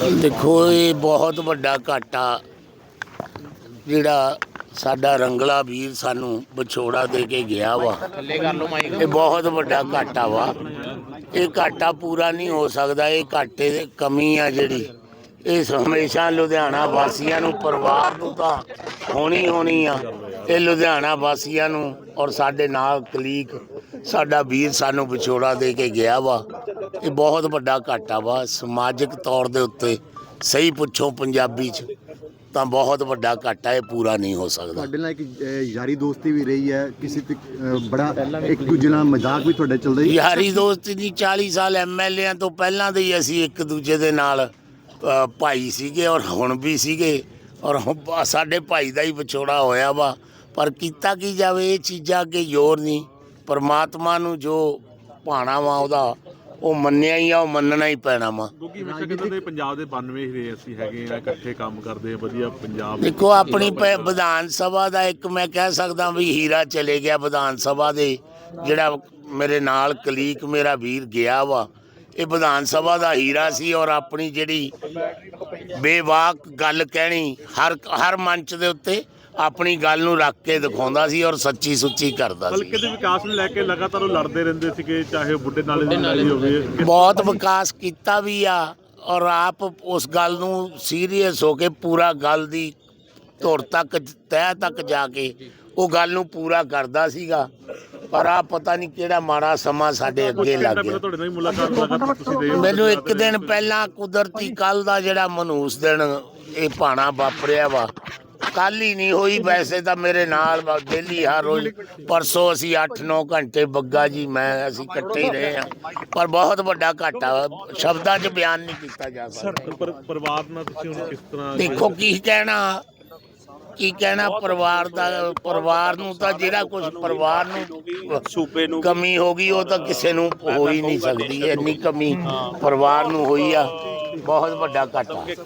ਦੇਖੋ ਇਹ ਬਹੁਤ ਵੱਡਾ ਘਾਟਾ ਜਿਹੜਾ ਸਾਡਾ ਰੰਗਲਾ ਵੀਰ ਸਾਨੂੰ ਵਿਛੋੜਾ ਦੇ ਕੇ ਗਿਆ ਵਾ। ਇਹ ਬਹੁਤ ਵੱਡਾ ਘਾਟਾ ਵਾ। ਇਹ ਘਾਟਾ ਪੂਰਾ ਨਹੀਂ ਹੋ ਸਕਦਾ ਇਹ ਘਾਟੇ ਦੀ ਕਮੀ ਆ ਜਿਹੜੀ। ਇਹ ਹਮੇਸ਼ਾ ਲੁਧਿਆਣਾ ਵਾਸੀਆਂ ਨੂੰ ਪਰਿਵਾਰ ਨੂੰ ਤਾਂ ਹੋਣੀ ਹੋਣੀ ਆ। ਇਹ ਲੁਧਿਆਣਾ ਵਾਸੀਆਂ ਨੂੰ ਔਰ ਸਾਡੇ ਨਾਲ ਕਲੀਕ ਸਾਡਾ ਵੀਰ ਸਾਨੂੰ ਵਿਛੋੜਾ ਦੇ ਕੇ ਗਿਆ ਵਾ। ਇਹ ਬਹੁਤ ਵੱਡਾ ਘਾਟਾ ਵਾ। ਸਮਾਜਿਕ ਤੌਰ ਦੇ ਉੱਤੇ ਸਹੀ ਪੁੱਛੋ ਪੰਜਾਬੀ ਚ ਤਾਂ ਬਹੁਤ ਵੱਡਾ ਘਾਟਾ ਇਹ ਪੂਰਾ ਨਹੀਂ ਹੋ ਸਕਦਾ। ਤੁਹਾਡੇ ਨਾਲ ਇੱਕ ਅਹ, ਯਾਰੀ ਦੋਸਤੀ ਵੀ ਰਹੀ ਹੈ ਕਿਸੇ ਤੇ ਅਹ, ਬੜਾ ਇੱਕ ਦੂਜੇ ਨਾਲ ਮਜ਼ਾਕ ਵੀ ਤੁਹਾਡਾ ਚੱਲਦਾ ਹੀ। ਯਾਰੀ ਦੋਸਤੀ ਦੀ 40 ਸਾਲ ਐਮਐਲਏਆਂ ਤੋਂ ਪਹਿਲਾਂ ਦੇ ਹੀ ਅਸੀਂ ਇੱਕ ਦੂਜੇ ਦੇ ਨਾਲ ਅ, ਭਾਈ ਸੀਗੇ ਔਰ ਹੁਣ ਵੀ ਸੀਗੇ। ਔਰ ਹੁਣ ਸਾਡੇ ਭਾਈ ਦਾ ਹੀ ਵਿਛੋੜਾ ਹੋਇਆ ਵਾ। ਪਰ ਕੀਤਾ ਕੀ ਜਾਵੇ ਇਹ ਚੀਜ਼ਾਂ ਅੱਗੇ ਜ਼ੋਰ ਨਹੀਂ। ਪਰਮਾਤਮਾ ਨੂੰ ਜੋ ਭਾਣਾ ਵਾ ਉਹਦਾ ਉਹ ਮੰਨਿਆ ਹੀ ਆ ਉਹ ਮੰਨਣਾ ਹੀ ਪੈਣਾ ਵਾ। ਕਿਉਂਕਿ ਹਮੇਸ਼ਾ ਕਹਿੰਦੇ ਨੇ ਪੰਜਾਬ ਦੇ 92 ਹੀਰੇ ਅਸੀਂ ਹੈਗੇ ਆ ਇਕੱਠੇ ਕੰਮ ਕਰਦੇ ਆ ਵਧੀਆ ਪੰਜਾਬ ਦੇਖੋ ਆਪਣੀ ਪ- ਵਿਧਾਨ ਸਭਾ ਦਾ ਇੱਕ ਮੈਂ ਕਹਿ ਸਕਦਾ ਵੀ ਹੀਰਾ ਚਲੇ ਗਿਆ ਵਿਧਾਨ ਸਭਾ ਦੇ ਜਿਹੜਾ ਮੇਰੇ ਨਾਲ ਕਲੀਕ ਮੇਰਾ ਵੀਰ ਗਿਆ ਵਾ। ਇਹ ਵਿਧਾਨ ਸਭਾ ਦਾ ਹੀਰਾ ਸੀ ਔਰ ਆਪਣੀ ਜਿਹੜੀ ਬੇਵਾਕ ਗੱਲ ਕਹਿਣੀ ਹਰ ਹਰ ਮੰਚ ਦੇ ਉੱਤੇ ਆਪਣੀ ਗੱਲ ਨੂੰ ਰੱਖ ਕੇ ਦਿਖਾਉਂਦਾ ਸੀ ਔਰ ਸੱਚੀ ਸੁੱਚੀ ਕਰਦਾ ਸੀ। ਹਲਕੇ ਦੇ ਵਿਕਾਸ ਨੂੰ ਲੈ ਕੇ ਲਗਾਤਾਰ ਉਹ ਲੜਦੇ ਰਹਿੰਦੇ ਸੀਗੇ ਚਾਹੇ ਉਹ ਬੁੱਢੇ ਨਾਲੇ ਦੀ ਲੜਾਈ ਹੋਵੇ। ਬਹੁਤ ਵਿਕਾਸ ਕੀਤਾ ਵੀ ਆ ਔਰ ਆਪ ਉਸ ਗੱਲ ਨੂੰ ਸੀਰੀਅਸ ਹੋ ਕੇ ਪੂਰਾ ਗੱਲ ਦੀ ਧੁਰ ਤੱਕ ਤਹਿ ਤੱਕ ਜਾ ਕੇ ਉਹ ਗੱਲ ਨੂੰ ਪੂਰਾ ਕਰਦਾ ਸੀਗਾ। ਪਰ ਆ ਪਤਾ ਨਹੀਂ ਕਿਹੜਾ ਮਾੜਾ ਸਮਾਂ ਸਾਡੇ ਅੱਗੇ ਲੱਗ ਗਿਆ। ਪਹਿਲਾਂ ਤੁਹਾਡੇ ਨਾਲ ਹੀ ਮੁਲਾਕਾਤ ਲਗਾਤਾਰ ਤੁਸੀਂ ਰਹੇ ਹੋ। ਮੈਨੂੰ ਇੱਕ ਦਿਨ ਪਹਿਲਾਂ ਕੁਦਰਤੀ ਕੱਲ ਦਾ ਜਿਹੜਾ ਮਨੂਸ ਦਿਨ ਇਹ ਭਾਣਾ ਵਾਪਰਿਆ ਵਾ। ਕੱਲ ਹੀ ਨਹੀਂ ਹੋਈ ਵੈਸੇ ਤਾਂ ਮੇਰੇ ਨਾਲ ਡੇਲੀ ਹਰ ਰੋਜ਼। ਪਰਸੋਂ ਅਸੀਂ 8-9 ਘੰਟੇ ਬੱਗਾ ਜੀ ਮੈਂ ਅਸੀਂ ਇਕੱਠੇ ਹੀ ਰਹੇ ਆ ਪਰ ਬਹੁਤ ਵੱਡਾ ਘਾਟਾ। ਸ਼ਬਦਾਂ 'ਚ ਬਿਆਨ ਨਹੀਂ ਕੀਤਾ ਜਾ ਸਕਦਾ। ਪਰ ਪਰਿਵਾਰ ਨਾਲ ਤੁਸੀਂ ਹੁਣ ਕਿਸ ਤਰ੍ਹਾਂ ਦੇਖੋ ਕੀ ਕਹਿਣਾ ਕੀ ਕਹਿਣਾ ਪਰਿਵਾਰ ਦਾ ਪਰਿਵਾਰ ਨੂੰ ਤਾਂ ਜਿਹੜਾ ਕੁਝ ਪਰਿਵਾਰ ਨੂੰ ਸੂਬੇ ਨੂੰ ਕਮੀ ਹੋ ਗਈ ਉਹ ਤਾਂ ਕਿਸੇ ਨੂੰ ਹੋ ਹੀ ਨਹੀਂ ਸਕਦੀ ਇੰਨੀ ਕਮੀ ਪਰਿਵਾਰ ਨੂੰ ਹੋਈ ਆ। ਬਹੁਤ ਵੱਡਾ ਘਾਟਾ।